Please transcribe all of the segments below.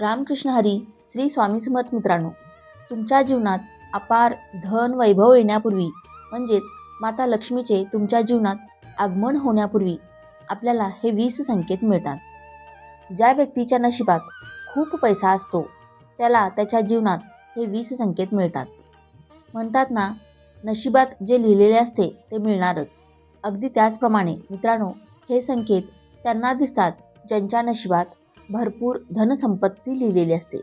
रामकृष्ण हरी श्री स्वामी समर्थ मित्रांनो तुमच्या जीवनात अपार धन वैभव येण्यापूर्वी म्हणजेच माता लक्ष्मीचे तुमच्या जीवनात आगमन होण्यापूर्वी आपल्याला हे वीस संकेत मिळतात. ज्या व्यक्तीच्या नशिबात खूप पैसा असतो त्याला त्याच्या जीवनात हे वीस संकेत मिळतात. म्हणतात ना नशिबात जे लिहिलेले असते ते मिळणारच. अगदी त्याचप्रमाणे मित्रांनो हे संकेत त्यांना दिसतात ज्यांच्या नशिबात भरपूर धनसंपत्ती लिहिलेली असते.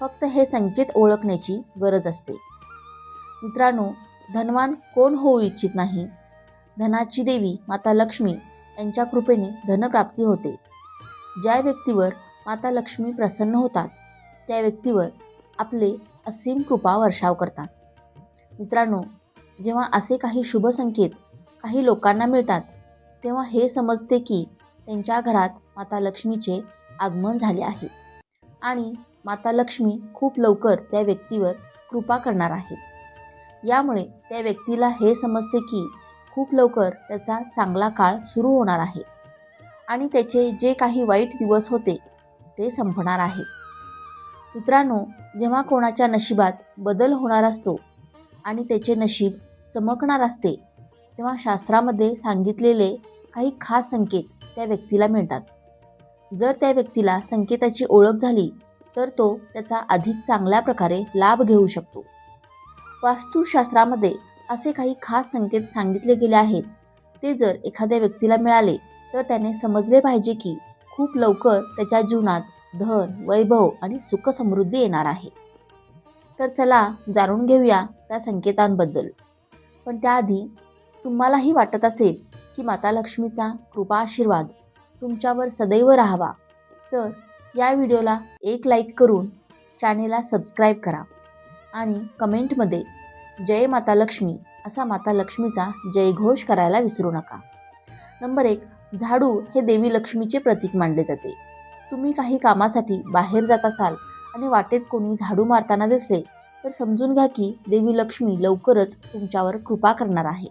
फक्त हे संकेत ओळखण्याची गरज असते. मित्रांनो धनवान कोण होऊ इच्छित नाही? धनाची देवी माता लक्ष्मी यांच्या कृपेने धनप्राप्ती होते. ज्या व्यक्तीवर माता लक्ष्मी प्रसन्न होतात त्या व्यक्तीवर आपले असीम कृपा वर्षाव करतात. मित्रांनो जेव्हा असे काही शुभ संकेत काही लोकांना मिळतात तेव्हा हे समजते की त्यांच्या घरात माता लक्ष्मीचे आगमन झाले आहे. आणि माता लक्ष्मी खूप लवकर त्या व्यक्तीवर कृपा करणार आहेत. यामुळे त्या व्यक्तीला हे समजते की खूप लवकर त्याचा चांगला काळ सुरू होणार आहे. आणि त्याचे जे काही वाईट दिवस होते ते संपणार आहे. मित्रांनो जेव्हा कोणाच्या नशिबात बदल होणार असतो आणि त्याचे नशीब चमकणार असते तेव्हा शास्त्रामध्ये सांगितलेले काही खास संकेत त्या व्यक्तीला मिळतात. जर त्या व्यक्तीला संकेताची ओळख झाली तर तो त्याचा अधिक चांगल्या प्रकारे लाभ घेऊ शकतो. वास्तुशास्त्रामध्ये असे काही खास संकेत सांगितले गेले आहेत. ते जर एखाद्या व्यक्तीला मिळाले तर त्याने समजले पाहिजे की खूप लवकर त्याच्या जीवनात धन वैभव आणि सुखसमृद्धी येणार आहे. तर चला जाणून घेऊया त्या संकेतांबद्दल. पण त्याआधी तुम्हालाही वाटत असेल की माता लक्ष्मीचा कृपा आशीर्वाद तुमच्यावर सदैव राहावा. तर या व्हिडिओला एक लाईक करून चॅनेलला सबस्क्राईब करा आणि कमेंटमध्ये जय माता लक्ष्मी असा माता लक्ष्मीचा जयघोष करायला विसरू नका. नंबर एक झाडू हे देवी लक्ष्मीचे प्रतीक मानले जाते. तुम्ही काही कामासाठी बाहेर जात असाल आणि वाटेत कोणी झाडू मारताना दिसले तर समजून घ्या की देवी लक्ष्मी लवकरच तुमच्यावर कृपा करणार आहे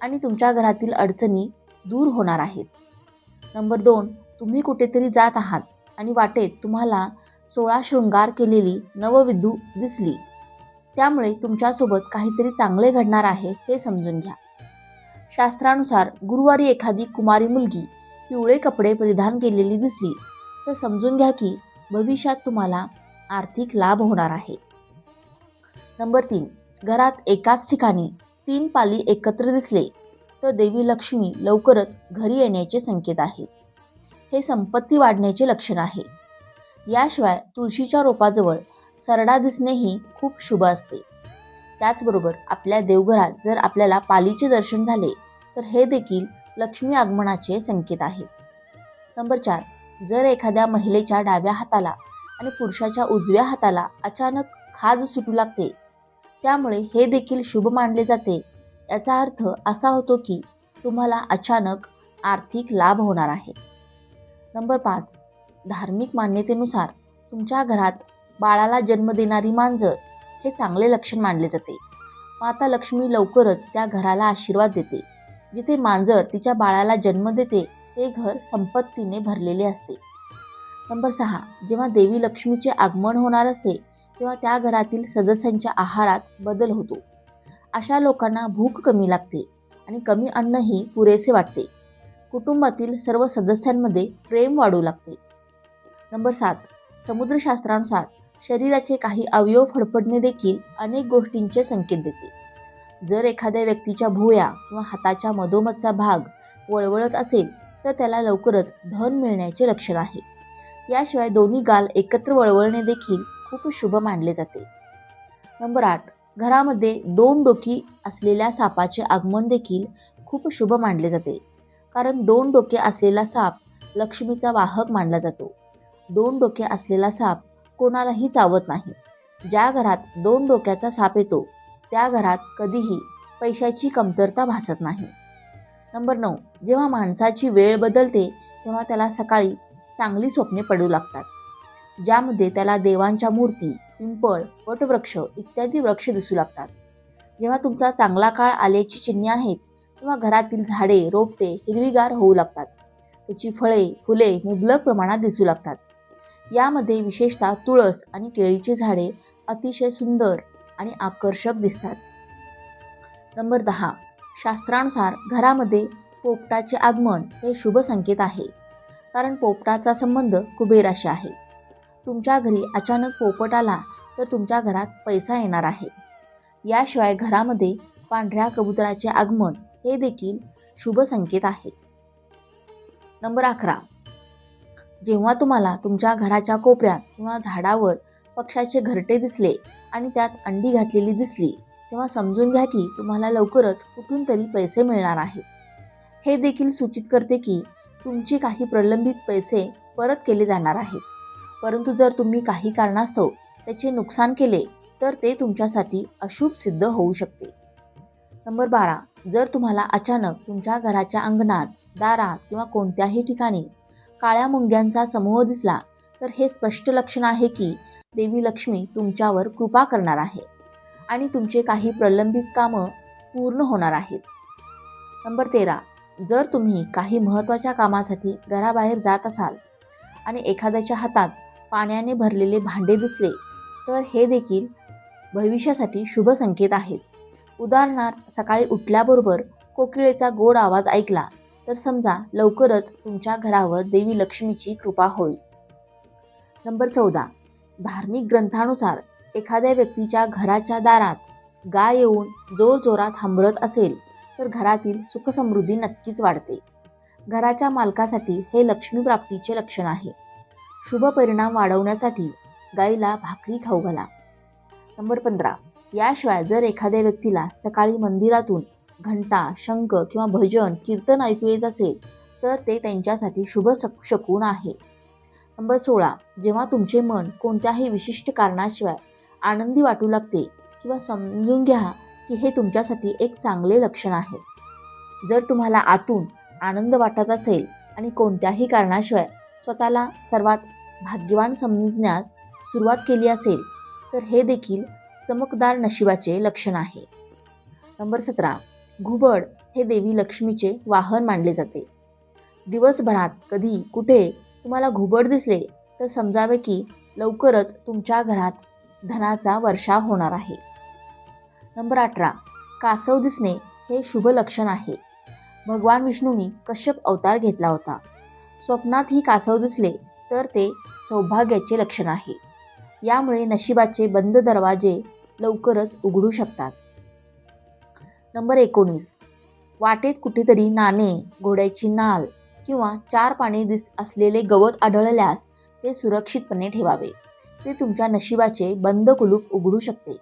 आणि तुमच्या घरातील अडचणी दूर होणार आहेत. नंबर दोन तुम्ही कुठेतरी जात आहात आणि वाटेत तुम्हाला सोळा शृंगार केलेली नवविधू दिसली. त्यामुळे तुमच्यासोबत काहीतरी चांगले घडणार आहे हे समजून घ्या. शास्त्रानुसार गुरुवारी एखादी कुमारी मुलगी पिवळे कपडे परिधान केलेली दिसली. तर समजून घ्या की भविष्यात तुम्हाला आर्थिक लाभ होणार आहे. नंबर तीन घरात एकाच ठिकाणी तीन पाली एकत्र दिसले. तर देवी लक्ष्मी लवकरच घरी येण्याचे संकेत आहेत हे संपत्ती वाढण्याचे लक्षण आहे. याशिवाय तुळशीच्या रोपाजवळ सरडा दिसणेही खूप शुभ असते. त्याचबरोबर आपल्या देवघरात जर आपल्याला पालीचे दर्शन झाले तर हे देखील लक्ष्मी आगमनाचे संकेत आहेत नंबर चार जर एखाद्या महिलेच्या डाव्या हाताला आणि पुरुषाच्या उजव्या हाताला अचानक खाज सुटू लागते त्यामुळे हे देखील शुभ मानले जाते याचा अर्थ असा होतो की तुम्हाला अचानक आर्थिक लाभ होणार आहे. नंबर पाच धार्मिक मान्यतेनुसार तुमच्या घरात बाळाला जन्म देणारी मांजर हे चांगले लक्षण मानले जाते. माता लक्ष्मी लवकरच त्या घराला आशीर्वाद देते. जिथे मांजर तिच्या बाळाला जन्म देते ते घर संपत्तीने भरलेले असते. नंबर सहा जेव्हा देवी लक्ष्मीचे आगमन होणार असते तेव्हा त्या घरातील सदस्यांच्या आहारात बदल होतो. अशा लोकांना भूक कमी लागते आणि कमी अन्नही पुरेसे वाटते. कुटुंबातील सर्व सदस्यांमध्ये प्रेम वाढू लागते. नंबर सात समुद्रशास्त्रानुसार शरीराचे काही अवयव फडफडणे देखील अनेक गोष्टींचे संकेत देते. जर एखाद्या व्यक्तीच्या भुया किंवा हाताच्या मधोमधचा भाग वळवळत असेल तर त्याला लवकरच धन मिळण्याचे लक्षण आहे. याशिवाय दोन्ही गाल एकत्र वळवळणे देखील खूप शुभ मानले जाते. नंबर आठ घरामध्ये दोन डोकी असलेल्या सापाचे आगमन देखील खूप शुभ मानले जाते. कारण दोन डोके असलेला साप लक्ष्मीचा वाहक मानला जातो. दोन डोके असलेला साप कोणालाही चावत नाही. ज्या घरात दोन डोक्याचा साप येतो त्या घरात कधीही पैशाची कमतरता भासत नाही. नंबर नऊ. जेव्हा माणसाची वेळ बदलते तेव्हा त्याला सकाळी चांगली स्वप्ने पडू लागतात. ज्यामध्ये त्याला देवांच्या मूर्ती पिंपळ वटवृक्ष इत्यादी वृक्ष दिसू लागतात. जेव्हा तुमचा चांगला काळ आल्याची चिन्हे आहेत तेव्हा घरातील झाडे रोपटे हिरवीगार होऊ लागतात. त्याची फळे फुले मुबलक प्रमाणात दिसू लागतात. यामध्ये विशेषतः तुळस आणि केळीची झाडे अतिशय सुंदर आणि आकर्षक दिसतात. नंबर दहा. शास्त्रानुसार घरामध्ये पोपटाचे आगमन हे शुभ संकेत आहे. कारण पोपटाचा संबंध कुबेराशी आहे. तुमच्या घरी अचानक पोपट आला तर तुमच्या घरात पैसा येणार आहे. याशिवाय घरामध्ये पांढऱ्या कबुतराचे आगमन हे देखील शुभ संकेत आहे. नंबर अकरा. जेव्हा तुम्हाला तुमच्या घराच्या कोपऱ्यात किंवा झाडावर पक्षाचे घरटे दिसले आणि त्यात अंडी घातलेली दिसली तेव्हा समजून घ्या की तुम्हाला लवकरच कुठून तरी पैसे मिळणार आहेत हे देखील सूचित करते की तुमची काही प्रलंबित पैसे परत केले जाणार आहेत. परंतु जर तुम्ही काही कारणास्तव त्याचे नुकसान केले तर ते तुमच्यासाठी अशुभ सिद्ध होऊ शकते. नंबर बारा. जर तुम्हाला अचानक तुमच्या घराच्या अंगणात दारात किंवा कोणत्याही ठिकाणी काळ्या मुंग्यांचा समूह दिसला तर हे स्पष्ट लक्षण आहे की देवी लक्ष्मी तुमच्यावर कृपा करणार आहे आणि तुमचे काही प्रलंबित कामं पूर्ण होणार आहेत. नंबर तेरा. जर तुम्ही काही महत्त्वाच्या कामासाठी घराबाहेर जात असाल आणि एखाद्याच्या हातात पाण्याने भरलेले भांडे दिसले तर हे देखील भविष्यासाठी शुभ संकेत आहेत. उदाहरणार्थ सकाळी उठल्याबरोबर कोकिळेचा गोड आवाज ऐकला तर समजा लवकरच तुमच्या घरावर देवी लक्ष्मीची कृपा होईल. नंबर चौदा. धार्मिक ग्रंथानुसार एखाद्या व्यक्तीच्या घराच्या दारात गाय येऊन जोरजोरात हांबरत असेल तर घरातील सुखसमृद्धी नक्कीच वाढते. घराच्या मालकासाठी हे लक्ष्मी प्राप्तीचे लक्षण आहे. शुभ परिणाम वाढवण्यासाठी गाईला भाकरी खाऊ घाला. नंबर पंधरा. याशिवाय जर एखाद्या व्यक्तीला सकाळी मंदिरातून घंटा शंख किंवा भजन कीर्तन ऐकू येत असेल तर ते त्यांच्यासाठी शुभ सक शकून आहे. नंबर सोळा. जेव्हा तुमचे मन कोणत्याही विशिष्ट कारणाशिवाय आनंदी वाटू लागते किंवा समजून घ्या की हे तुमच्यासाठी एक चांगले लक्षण आहे. जर तुम्हाला आतून आनंद वाटत असेल आणि कोणत्याही कारणाशिवाय स्वतःला सर्वात भाग्यवान समजण्यास सुरुवात केली असेल तर हे देखील चमकदार नशिबाचे लक्षण आहे. नंबर सतरा. घुबड हे देवी लक्ष्मीचे वाहन मानले जाते. दिवसभरात कधी कुठे तुम्हाला घुबड दिसले तर समजावे की लवकरच तुमच्या घरात धनाचा वर्षा होणार आहे. नंबर अठरा. कासव दिसणे हे शुभ लक्षण आहे. भगवान विष्णूंनी कश्यप अवतार घेतला होता. स्वप्नात ही कासव दिसले तर ते सौभाग्याचे लक्षण आहे. यामुळे नशिबाचे बंद दरवाजे लवकरच उघडू शकतात. नंबर एकोणीस. वाटेत कुठेतरी नाणे घोड्याची नाल किंवा चार पाने दिस असलेले गवत आढळल्यास ते सुरक्षितपणे ठेवावे. ते तुमच्या नशिबाचे बंद कुलूप उघडू शकते.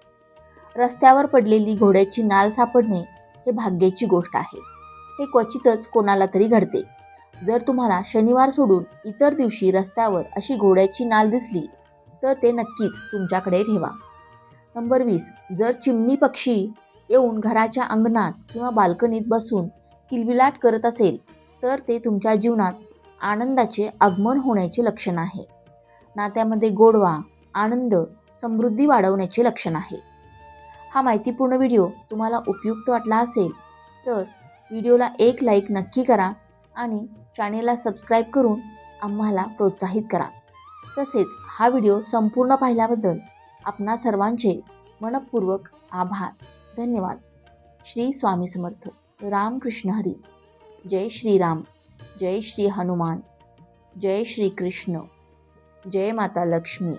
रस्त्यावर पडलेली घोड्याची नाल सापडणे हे भाग्याची गोष्ट आहे. हे क्वचितच कोणाला तरी घडते. जर तुम्हाला शनिवार सोडून इतर दिवशी रस्त्यावर अशी घोड्याची नाल दिसली तर ते नक्कीच तुमच्याकडे ठेवा. नंबर वीस. जर चिमणी पक्षी येऊन घराच्या अंगणात किंवा बाल्कनीत बसून किलबिलाट करत असेल तर ते तुमच्या जीवनात आनंदाचे आगमन होण्याचे लक्षण आहे. नात्यामध्ये गोडवा आनंद समृद्धी वाढवण्याचे लक्षण आहे. हा माहितीपूर्ण व्हिडिओ तुम्हाला उपयुक्त वाटला असेल तर व्हिडिओला एक लाईक नक्की करा आणि चॅनेलला सबस्क्राईब करून आम्हाला प्रोत्साहित करा. तसेच हा व्हिडिओ संपूर्ण पाहिल्याबद्दल आपणा सर्वांचे मनपूर्वक आभार. धन्यवाद. श्री स्वामी समर्थ. रामकृष्ण हरी. जय श्रीराम जय श्री हनुमान. जय श्री कृष्ण. जय माता लक्ष्मी.